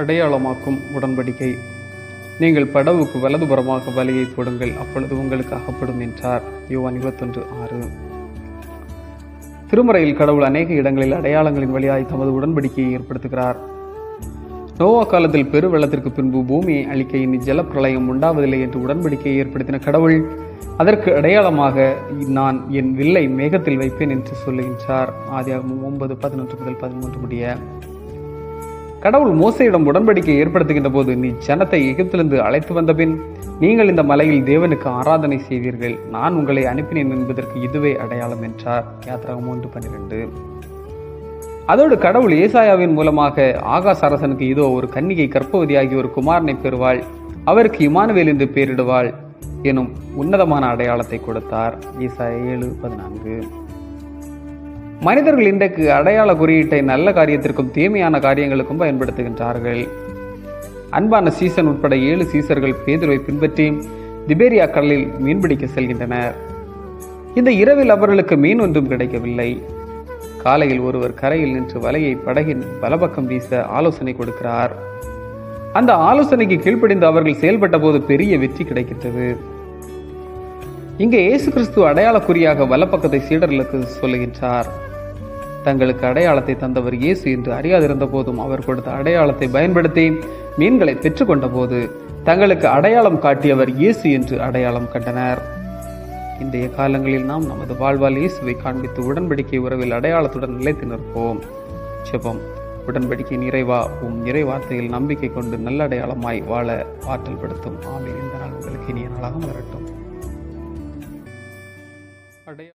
அடையாளமாக்கும் உடன்படிக்கை. நீங்கள் படவுக்கு வலதுபுறமாக வலையை போடுங்கள் அப்பொழுது உங்களுக்கு அகப்படும் என்றார். யுவான் இருபத்தொன்று ஆறு. திருமறையில் கடவுள் அநேக இடங்களில் அடையாளங்களின் வழியாய் தமது உடன்படிக்கையை ஏற்படுத்துகிறார். நோவா காலத்தில் பெருவெள்ளத்திற்கு பின்பு பூமியை அழிக்க இனி ஜலப்பிரளயம் உண்டாவதில்லை என்று உடன்படிக்கையை ஏற்படுத்தின கடவுள் அதற்கு அடையாளமாக நான் என் வில்லை மேகத்தில் வைப்பேன் என்று சொல்லுகின்றார். ஆதியாகமும் ஒன்பது பதினொன்று முதல் பதிமூன்று முடிய. கடவுள் மோசையிடம் உடன்படிக்கை ஏற்படுத்துகின்ற போது நீ ஜனத்தை எகிப்திலிருந்து அழைத்து வந்தபின் நீங்கள் இந்த மலையில் தேவனுக்கு ஆராதனை செய்தீர்கள். நான் உங்களை அனுப்பினேன் என்பதற்கு இதுவே அடையாளம் என்றார். யாத்திராகம் மூன்று பன்னிரெண்டு. அதோடு கடவுள் ஏசாயாவின் மூலமாக ஆகாஷ் அரசனுக்கு இதோ ஒரு கன்னிகை கற்பவதியாகி ஒரு குமாரனை பெறுவாள். அவருக்கு இமானுவேல் என்று பெயரிடுவாள். எனும் உன்னதமான அடையாளத்தை கொடுத்தார். ஈசா ஏழு பதினான்கு. மனிதர்கள் இன்றைக்கு அடையாள குறியீட்டை நல்ல காரியத்திற்கும் தீமையான காரியங்களுக்கும் பயன்படுத்துகின்றார்கள். அன்பான சீசன் உட்பட ஏழு சீசர்கள் பேதுருவை பின்பற்றி திபேரியா கடலில் மீன்பிடிக்க செல்கின்றனர். இந்த இரவில் அவர்களுக்கு மீன் ஒன்றும் கிடைக்கவில்லை. காலையில் ஒருவர் கரையில் நின்று வலையை படகின் வலப்பக்கம் வீச ஆலோசனை கொடுக்கிறார். அந்த ஆலோசனைக்கு கீழ்ப்படிந்து அவர்கள் செயல்பட்ட போது பெரிய வெற்றி கிடைக்கின்றது. இங்கே இயேசு கிறிஸ்து அடையாளக்குறியாக வலப்பக்கத்தை சீடர்களுக்கு சொல்லுகின்றார். தங்களுக்கு அடையாளத்தை தந்தவர் இயேசு என்று அறியாதிருந்த போதும் அவர் கொடுத்த அடையாளத்தை பயன்படுத்தி மீன்களை பெற்றுக்கொண்ட போது தங்களுக்கு அடையாளம் காட்டியவர் இயேசு என்று அடையாளம் கண்டனர். இன்றைய காலங்களில் நாம் நமது வாழ்வால் இயேசுவை காண்பித்து உடன்படிக்கை உறவில் அடையாளத்துடன் நிலைத்து நிற்போம். செபம் உடன்படிக்கை நிறைவா? உம் நிறைவார்த்தையில் நம்பிக்கை கொண்டு நல்ல அடையாளமாய் வாழ ஆற்றல் படுத்தும். ஆமே இந்த நாள் உங்களுக்கு இனிய நாளாக மலரட்டும் அடைய